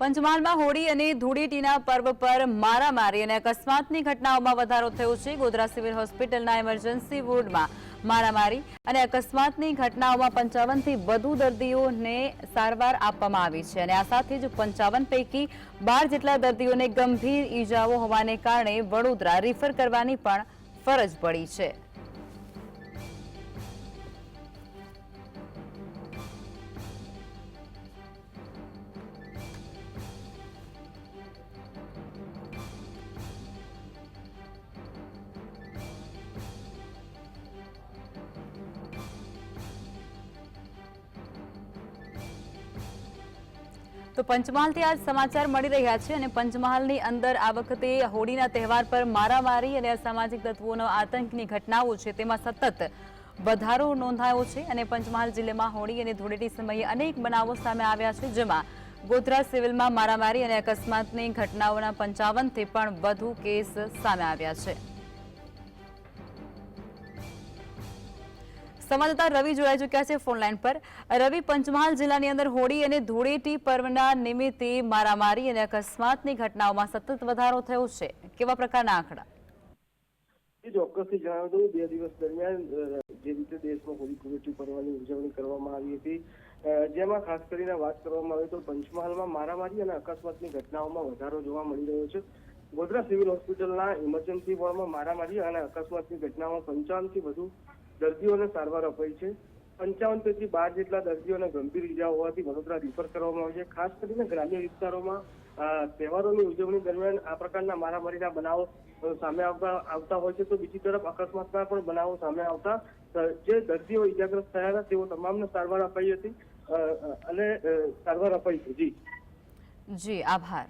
પંચમહાલમાં હોળી અને ધૂળેટીના પર્વ પર મારામારી અને અકસ્માતની ઘટનાઓમાં વધારો થયો છે. ગોધરા સિવિલ હોસ્પિટલના ઇમરજન્સી વોર્ડમાં મારામારી અને અકસ્માતની ઘટનાઓમાં પંચાવનથી વધુ દર્દીઓને સારવાર આપવામાં આવી છે અને આ સાથે જ પંચાવન પૈકી બાર જેટલા દર્દીઓને ગંભીર ઈજાઓ હોવાને કારણે વડોદરા રિફર કરવાની પણ ફરજ પડી છે. તો પંચમહાલથી આજ સમાચાર મળી રહ્યા છે અને પંચમહાલની અંદર આ વખતે હોળીના તહેવાર પર મારામારી અને અસામાજિક તત્વોનો આતંકની ઘટનાઓ છે, તેમાં સતત વધારો નોંધાયો છે અને પંચમહાલ જિલ્લામાં હોળી અને ધૂળેટી સમયે અનેક બનાવો સામે આવ્યા છે, જેમાં ગોધરા સિવિલમાં મારામારી અને અકસ્માતની ઘટનાઓના પંચાવનથી પણ વધુ કેસ સામે આવ્યા છે. સંવાદદાતા રવિ જોડાઈ ચુક્યા છે ફોનલાઈન પર. રવિ, પંચમહાલ જિલ્લાની અંદર હોળી અને ધૂળેટી પર્વના નિમિત્તે મારામારી અને અકસ્માતની ઘટનાઓમાં સતત વધારો થયો છે. કેવા પ્રકારના આંકડા? ચોક્કસથી જણાવી દઉં, બે દિવસ દરમિયાન જે રીતે દેશમાં હોળી, ધૂળેટી પર્વની ઉજવણી કરવામાં આવી હતી જેમાં ખાસ કરીને વાત કરવામાં આવે તો પંચમહાલમાં મારામારી અને અકસ્માતની ઘટનાઓમાં વધારો જોવા મળી રહ્યો છે. ગોધરા સિવિલ હોસ્પિટલના ઇમરજન્સી વોર્ડમાં મારામારી અને અકસ્માતની ઘટનામાં પંચાવનથી વધુ દર્દીઓને સારવાર અપાઈ છે. પંચાવન પૈકી બાર જેટલા દર્દીઓને ગંભીર ઇજા હોવાથી વડોદરા રિફર કરવામાં આવી છે. ખાસ કરીને ગ્રામ્ય વિસ્તારોમાં તહેવારોની ઉજવણી દરમિયાન આ પ્રકારના મારામારીના બનાવો સામે આવતા આવતા હોય છે. તો બીજી તરફ અકસ્માતના પણ બનાવો સામે આવતા જે દર્દીઓ ઈજાગ્રસ્ત થયા હતા, તેઓ તમામને સારવાર અપાઈ હતી. અને સારવાર અપાઈ છે. જી. જી, આભાર.